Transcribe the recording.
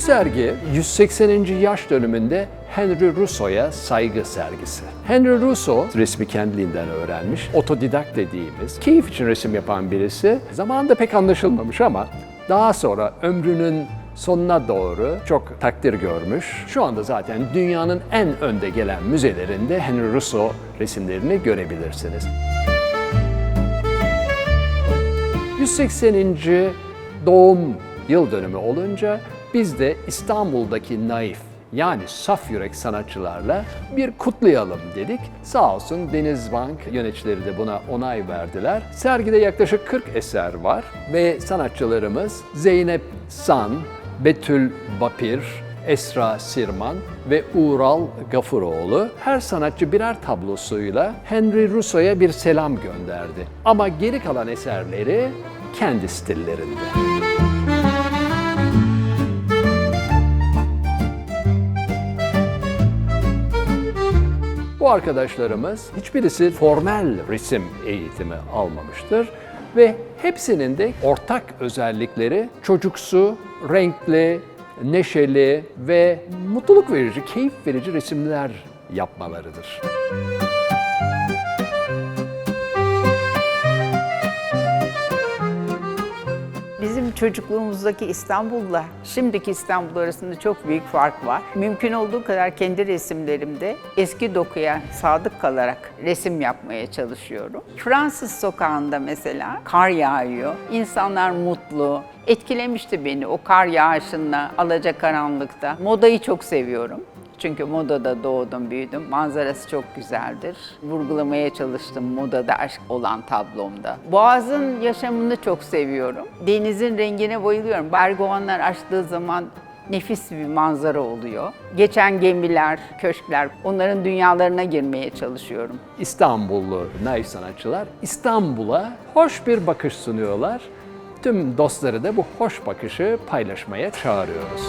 Sergi 180. yaş dönümünde Henry Rousseau'ya saygı sergisi. Henry Rousseau resmi kendiliğinden öğrenmiş. Otodidak dediğimiz, keyif için resim yapan birisi. Zamanında pek anlaşılmamış ama daha sonra ömrünün sonuna doğru çok takdir görmüş. Şu anda zaten dünyanın en önde gelen müzelerinde Henry Rousseau resimlerini görebilirsiniz. 180. doğum yıl dönümü olunca biz de İstanbul'daki naif yani saf yürek sanatçılarla bir kutlayalım dedik. Sağ olsun Denizbank yöneticileri de buna onay verdiler. Sergide yaklaşık 40 eser var ve sanatçılarımız Zeynep San, Betül Bapir, Esra Sirman ve Uğral Gafuroğlu her sanatçı birer tablosuyla Henry Rousseau'ya bir selam gönderdi. Ama geri kalan eserleri kendi stillerinde. Bu arkadaşlarımız hiçbirisi formel resim eğitimi almamıştır ve hepsinin de ortak özellikleri çocuksu, renkli, neşeli ve mutluluk verici, keyif verici resimler yapmalarıdır. Bizim çocukluğumuzdaki İstanbul'la şimdiki İstanbul arasında çok büyük fark var. Mümkün olduğu kadar kendi resimlerimde eski dokuya sadık kalarak resim yapmaya çalışıyorum. Fransız sokağında mesela kar yağıyor. İnsanlar mutlu. Etkilemişti beni o kar yağışında, alacakaranlıkta. Modayı çok seviyorum. Çünkü modada doğdum, büyüdüm. Manzarası çok güzeldir. Vurgulamaya çalıştım modada aşk olan tablomda. Boğaz'ın yaşamını çok seviyorum. Denizin rengine bayılıyorum. Bergovanlar açtığı zaman nefis bir manzara oluyor. Geçen gemiler, köşkler, onların dünyalarına girmeye çalışıyorum. İstanbullu naif sanatçılar İstanbul'a hoş bir bakış sunuyorlar. Tüm dostları da bu hoş bakışı paylaşmaya çağırıyoruz.